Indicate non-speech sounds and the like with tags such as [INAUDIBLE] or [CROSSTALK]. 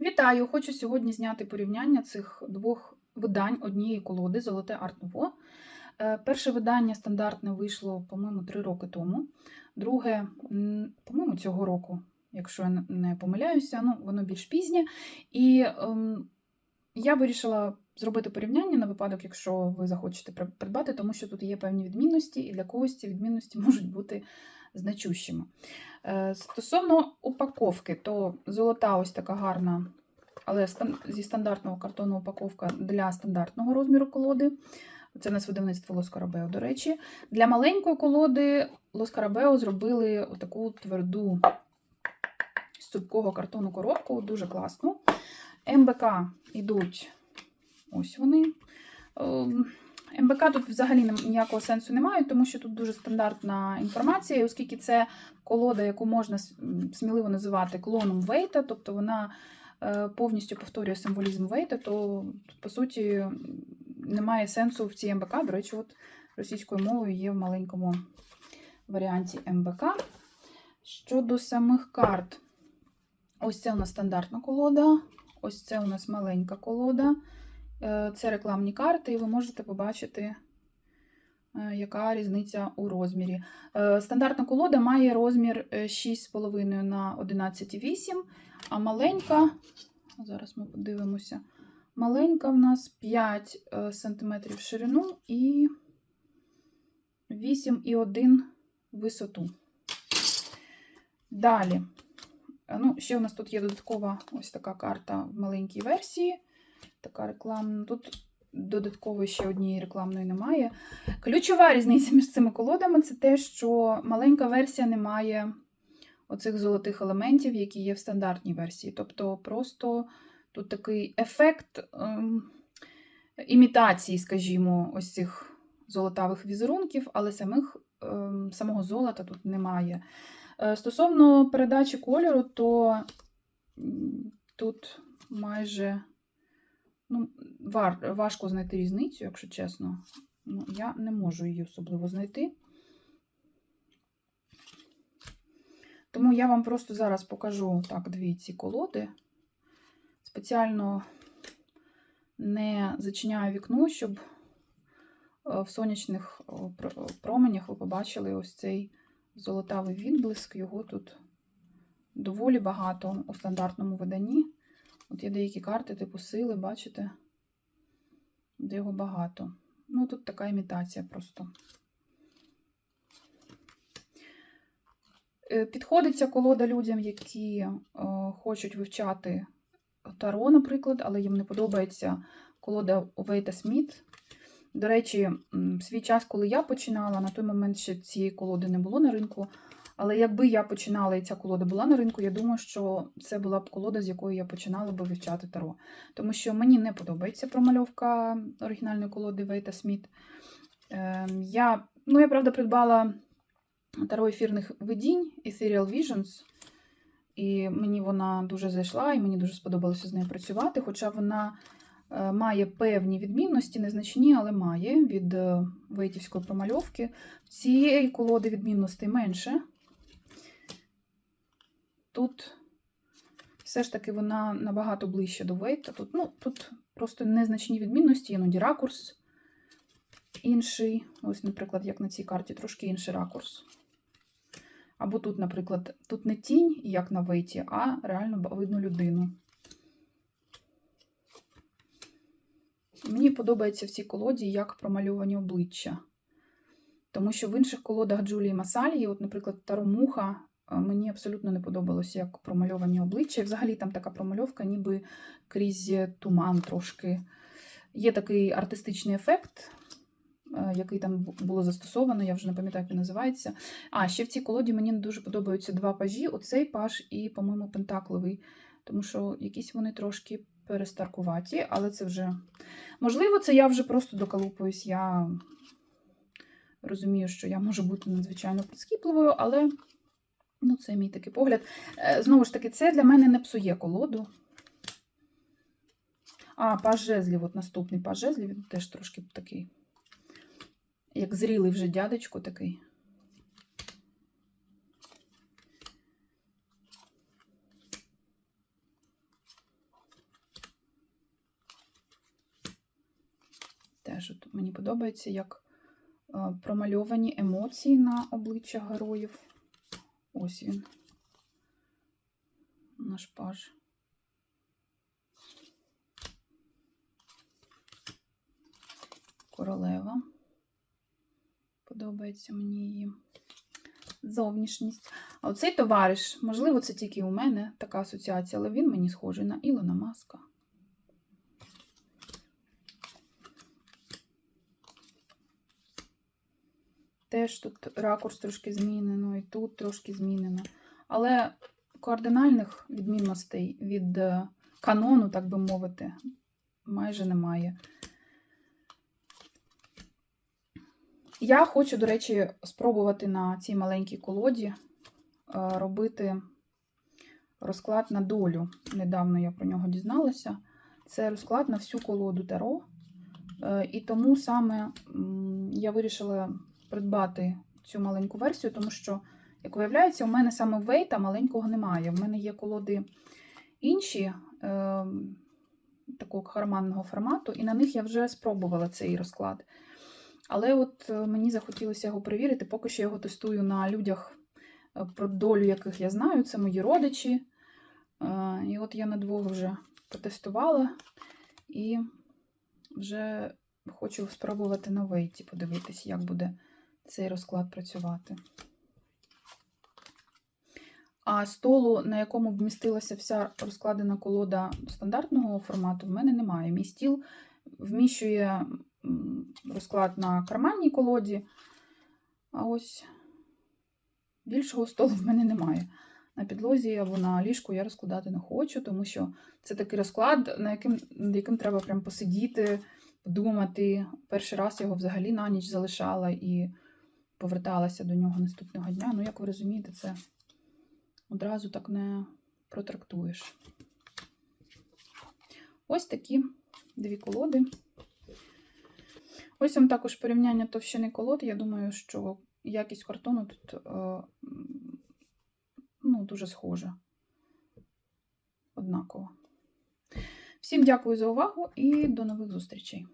Вітаю! Хочу сьогодні зняти порівняння цих двох видань однієї колоди Золоте Арт Нуво. Е, Перше видання стандартне вийшло, по-моєму, три роки тому. Друге, по-моєму, цього року, якщо я не помиляюся, ну, воно більш пізнє. І ем, я вирішила зробити порівняння на випадок, якщо ви захочете придбати, тому що тут є певні відмінності, і для когось ці відмінності [LAUGHS] можуть бути значущими. Е, Стосовно упаковки, то золота ось така гарна, але зі стандартного картону упаковка для стандартного розміру колоди. Це нас видавництво Лоскарабео, до речі. Для маленької колоди Лоскарабео зробили таку тверду з цупкого картону коробку, дуже класну. МБК йдуть ось вони. МБК тут взагалі ніякого сенсу немає, тому що тут дуже стандартна інформація, оскільки це колода, яку можна сміливо називати клоном Вейта, тобто вона е, повністю повторює символізм Вейта, то по суті немає сенсу в цій МБК. До речі, от російською мовою є в маленькому варіанті МБК. Щодо самих карт, ось це у нас стандартна колода, ось це у нас маленька колода. Е, Це рекламні карти, і ви можете побачити, е, яка різниця у розмірі. Е, Стандартна колода має розмір е, 6,5 на 11,8, а маленька, зараз ми подивимося, маленька в нас 5 см в ширину і 8,1 висоту. Далі. Ну, ще у нас тут є додаткова ось така карта в маленькій версії. Така рекламна. Тут додаткової ще однієї рекламної немає. Ключова різниця між цими колодами це те, що маленька версія не має оцих золотих елементів, які є в стандартній версії. Тобто просто тут такий ефект ем, імітації, скажімо, ось цих золотавих візерунків, але самих, ем, самого золота тут немає. Е, Стосовно передачі кольору, то тут майже ну, важко знайти різницю, якщо чесно. Ну, я не можу її особливо знайти. Тому я вам просто зараз покажу так дві ці колоди. Спеціально не зачиняю вікно, щоб е, в сонячних променях ви побачили ось цей золотавий відблиск. Його тут доволі багато у стандартному виданні. От є деякі карти, типу сили, бачите? Де його багато. Ну, тут така імітація просто. Е, Підходить ця колода людям, які е, хочуть вивчати Таро, наприклад, але їм не подобається колода Овейта Сміт. До речі, свій час, коли я починала, на той момент ще цієї колоди не було на ринку. Але якби я починала і ця колода була на ринку, я думаю, що це була б колода, з якої я починала би вивчати таро. Тому що мені не подобається промальовка оригінальної колоди Вейта Сміт. Ем, Я, ну, я правда, придбала таро ефірних видінь Ethereal Visions, і мені вона дуже зайшла, і мені дуже сподобалося з нею працювати. Хоча вона е, має певні відмінності, незначні, але має від е, вейтівської промальовки. Цієї колоди відмінностей менше. Тут все ж таки вона набагато ближче до Вейта. Тут, ну, тут просто незначні відмінності, іноді ракурс інший. Ось, наприклад, як на цій карті, трошки інший ракурс. Або тут, наприклад, тут не тінь, як на вейті, а реально видно людину. Мені подобається в цій колоді, як промальовані обличчя. Тому що в інших колодах Джулії Масалії, от, наприклад, Таромуха, мені абсолютно не подобалося, як промальовані обличчя. Взагалі там така промальовка, ніби крізь туман трошки. Є такий артистичний ефект, е, який там було застосовано, я вже не пам'ятаю, як він називається. А, ще в цій колоді мені не дуже подобаються два пажі: оцей паж і, по-моєму, пентакловий. Тому що якісь вони трошки перестаркуваті, але це вже. Можливо, це я вже просто доколупуюсь. Я розумію, що я можу бути надзвичайно прискіпливою, але Ну, це мій такий погляд. Е, знову ж таки, це для мене не псує колоду. А, пажезлів, от наступний пажезлів, він теж трошки такий, як зрілий вже дядечко такий. Теж от мені подобається, як е, промальовані емоції на обличчях героїв. Ось він. Наш паж. Королева. Подобається мені її зовнішність. А оцей товариш, можливо, це тільки у мене така асоціація, але він мені схожий на Ілона Маска. Теж тут ракурс трошки змінено, і тут трошки змінено. Але кардинальних відмінностей від е, канону, так би мовити, майже немає. Я хочу, до речі, спробувати на цій маленькій колоді е, робити розклад на долю. Недавно я про нього дізналася. Це розклад на всю колоду Таро. Е, І тому саме я вирішила придбати цю маленьку версію, тому що, як виявляється, у мене саме вейта маленького немає. У мене є колоди інші е, такого карманного формату, і на них я вже спробувала цей розклад. Але от е, мені захотілося його перевірити, поки що я його тестую на людях, е, про долю яких я знаю, це мої родичі. Е, І от я на двох вже потестувала і вже хочу спробувати на вейті, подивитись, як буде цей розклад працювати. А столу, на якому вмістилася вся розкладена колода стандартного формату, в мене немає. Мій стіл вміщує розклад на карманній колоді, а ось більшого столу в мене немає. На підлозі або на ліжку я розкладати не хочу, тому що це такий розклад, на яким, над яким треба прям посидіти, подумати. Перший раз його взагалі на ніч залишала і поверталася до нього наступного дня. Ну, як ви розумієте, це одразу так не протрактуєш. Ось такі дві колоди. Ось вам також порівняння товщини колод. Я думаю, що якість картону тут е, ну, дуже схожа. Однаково. Всім дякую за увагу і до нових зустрічей!